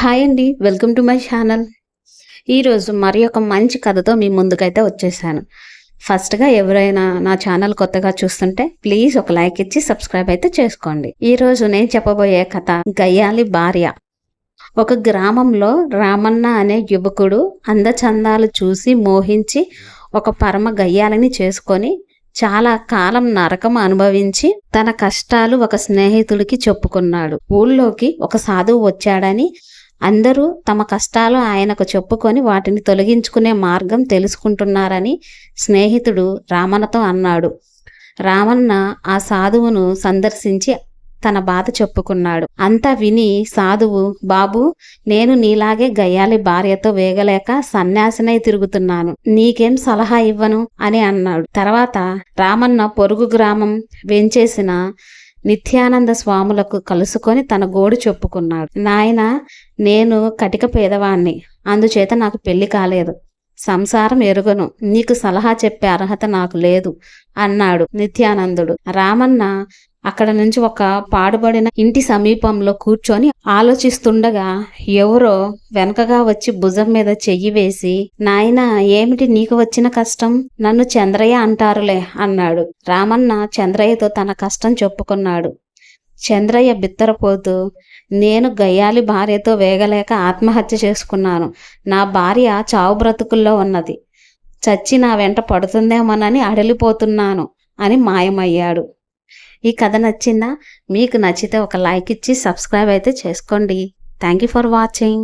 Hi అండి welcome to my channel. ఈరోజు మరి ఒక మంచి కథతో మీ ముందుకైతే వచ్చేసాను. ఫస్ట్గా ఎవరైనా నా ఛానల్ కొత్తగా చూస్తుంటే ప్లీజ్ ఒక లైక్ ఇచ్చి సబ్స్క్రైబ్ అయితే చేసుకోండి. ఈరోజు నేను చెప్పబోయే కథ గయ్యాలి భార్య. ఒక గ్రామంలో రామన్న అనే యువకుడు అందచందాలు చూసి మోహించి ఒక పరమ గయ్యాలని చేసుకొని చాలా కాలం నరకం అనుభవించి తన కష్టాలు ఒక స్నేహితుడికి చెప్పుకున్నాడు. ఊళ్ళోకి ఒక సాధువు వచ్చాడని అందరూ తమ కష్టాలు ఆయనకు చెప్పుకొని వాటిని తొలగించుకునే మార్గం తెలుసుకుంటున్నారని స్నేహితుడు రామన్నతో అన్నాడు. రామన్న ఆ సాధువును సందర్శించి తన బాధ చెప్పుకున్నాడు. అంతా విని సాధువు బాబు నేను నీలాగే గయ్యాలి భార్యతో వేగలేక సన్యాసినై తిరుగుతున్నాను. నీకేం సలహా ఇవ్వను? అని అన్నాడు. తర్వాత రామన్న పొరుగు గ్రామం వెంచేసిన నిత్యానంద స్వాములకు కలుసుకొని తన గోడు చెప్పుకున్నాడు. నాయన నేను కటిక పేదవాణ్ణి. అందుచేత నాకు పెళ్ళి కాలేదు. సంసారం ఎరుగను. నీకు సలహా చెప్పే అర్హత నాకు లేదు అన్నాడు నిత్యానందుడు. రామన్న అక్కడ నుంచి ఒక పాడుబడిన ఇంటి సమీపంలో కూర్చొని ఆలోచిస్తుండగా ఎవరో వెనకగా వచ్చి భుజం మీద చెయ్యి వేసి నాయన ఏమిటి నీకు వచ్చిన కష్టం? నన్ను చంద్రయ్య అంటారులే అన్నాడు. రామన్న చంద్రయ్యతో తన కష్టం చెప్పుకున్నాడు. చంద్రయ్య బిత్తరపోతూ నేను గయ్యాలి భార్యతో వేగలేక ఆత్మహత్య చేసుకున్నాను. నా భార్య చావు బ్రతుకుల్లో ఉన్నది. చచ్చి నా వెంట పడుతుందేమోనని అడలిపోతున్నాను అని మాయమయ్యాడు. ఈ కథ నచ్చిందా? మీకు నచ్చితే ఒక లైక్ ఇచ్చి సబ్స్క్రైబ్ అయితే చేసుకోండి. Thank you for watching